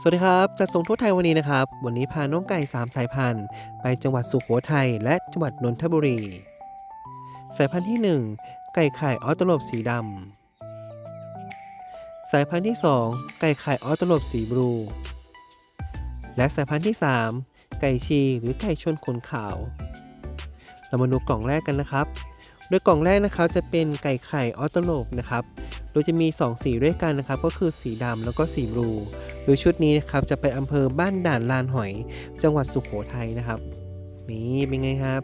สวัสดีครับ จัดส่งทั่วไทยวันนี้นะครับ วันนี้พาน้องไก่ 3 สายพันธุ์ ไปจังหวัดสุโขทัยและจังหวัดนนทบุรี สายพันธุ์ที่ 1 ไก่ไข่ออโตโลบสีดำ สายพันธุ์ที่ 2 ไก่ไข่ออโตโลบสีบลู และสายพันธุ์ที่ 3 ไก่ชีหรือไก่ชนขนขาว เรามาดูกล่องแรกกันนะครับ โดยกล่องแรกนะครับจะเป็นไก่ไข่ออโตโลบนะครับ โดยจะมี 2 สีด้วยกันนะครับ ก็คือสีดำแล้วก็สีบลูโดยชุดนี้นะครับจะไปอำเภอบ้านด่านลานหอย จังหวัดสุโขทัยนะครับนี่เป็นไงครับ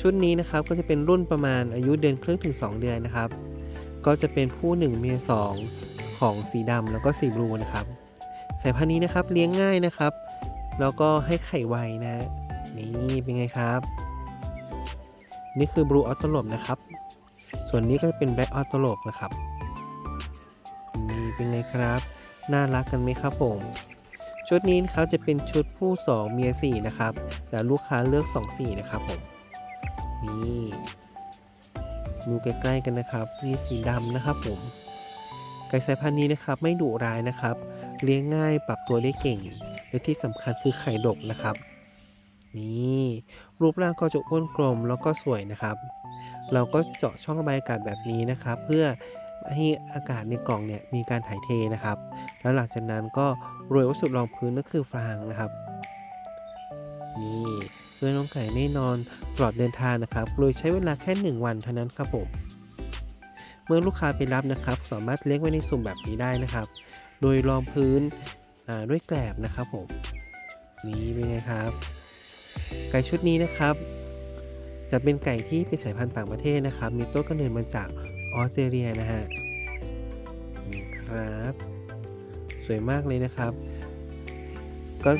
ชุดนี้นะครับก็จะเป็นรุ่นประมาณอายุเดือนครึ่งถึง 2 เดือนนะครับ ก็จะเป็นผู้1เมีย2ของสีดำแล้วก็สีบลูนะครับสายพันธุ์นี้นะครับเลี้ยงง่ายนะครับ แล้วก็ให้ไข่ไวนะนี่เป็นไงครับ นี่คือบลูออโตโลบนะครับ ส่วนนี้ก็จะเป็นแบล็กออโตโลบนะครับ นี่เป็นไงครับ น่ารักกันไหมครับผม ชุดนี้นะครับจะเป็นชุดผู้2เมีย4นะครับ แต่ลูกค้าเลือก2 4นะครับผม นี่ดูใกล้ๆกันนะครับมีสีดำนะครับผม ไก่สายพันธุ์นี้นะครับไม่ดุร้ายนะครับ เลี้ยงง่ายปรับตัวได้เก่ง และที่สำคัญคือไข่ดกนะครับ นี่รูปร่างก็จะอ้วนกลมแล้วก็สวยนะครับ เราก็เจาะช่องระบายอากาศแบบนี้นะครับ เพื่อ ให้อากาศในกล่องเนี่ยมีการถ่ายเทนะครับ แล้วหลังจากนั้นก็โรยวัสดุรองพื้นก็คือฟางนะครับ นี่เพื่อน้องไก่แน่นอนตลอดเดินทางนะครับ โดยใช้เวลาแค่ 1 วันเท่านั้นครับผมเมื่อลูกค้าไปรับนะครับ สามารถเลี้ยงไว้ในสุ่มแบบนี้ได้นะครับ โดยรองพื้นด้วยแกลบนะครับผมนี่เป็นไงครับ ไก่ชุดนี้นะครับ จะเป็นไก่ที่เป็นสายพันธุ์ต่างประเทศนะครับ มีต้นกำเนิดมาจาก ออสเตรเลียนะฮะนี่ครับสวยมากเลยนะครับ ก็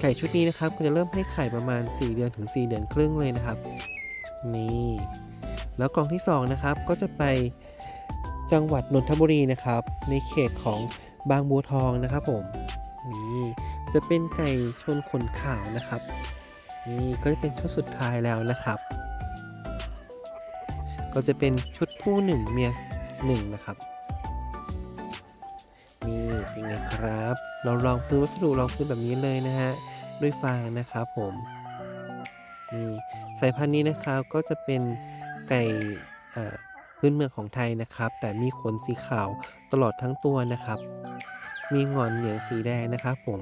ไก่ชุดนี้นะครับก็จะเริ่มให้ไข่ประมาณ 4 เดือนถึง 4 เดือนครึ่งเลยนะครับ นี่ แล้วกล่องที่ 2 นะครับ ก็จะไปจังหวัดนนทบุรีนะครับ ในเขตของบางบัวทองนะครับผม นี่จะเป็นไก่ชนขนขาวนะครับ นี่ก็จะเป็นชุดสุดท้ายแล้วนะครับ ก็จะเป็นชุด ผู้หนึ่งเมียหนึ่งนะครับ นี่เป็นไงครับ เราลองพื้นวัสดุรองพื้นแบบนี้เลยนะฮะ ด้วยฟางนะครับผมนี่สายพันธุ์นี้นะครับก็จะเป็นไก่พื้นเมืองของไทยนะครับ แต่มีขนสีขาวตลอดทั้งตัวนะครับ มีงอนเหยียงสีแดงนะครับผม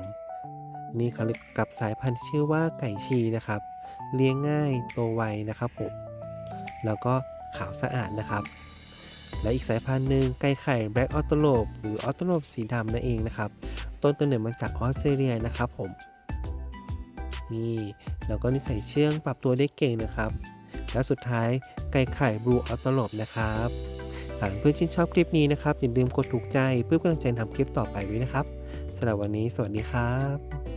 นี่เขาเรียกกับสายพันธุ์ชื่อว่าไก่ชีนะครับ เลี้ยงง่ายโตไวนะครับผมแล้วก็ ขาวสะอาดนะครับ และอีกสายพันธุ์หนึ่งไก่ไข่แบล็กออโตโลบหรือออโตโลบสีดำนั่นเองนะครับ ต้นกำเนิดมาจากออสเตรเลียนะครับผมนี่แล้วก็นิสัยเชื่องปรับตัวได้เก่งนะครับ และสุดท้ายไก่ไข่บลูออโตโลบนะครับหากเพื่อนชื่นชอบคลิปนี้นะครับอย่าลืมกดถูกใจเพื่อเป็นกำลังใจทำคลิปต่อไปด้วยนะครับสำหรับวันนี้ สวัสดีครับ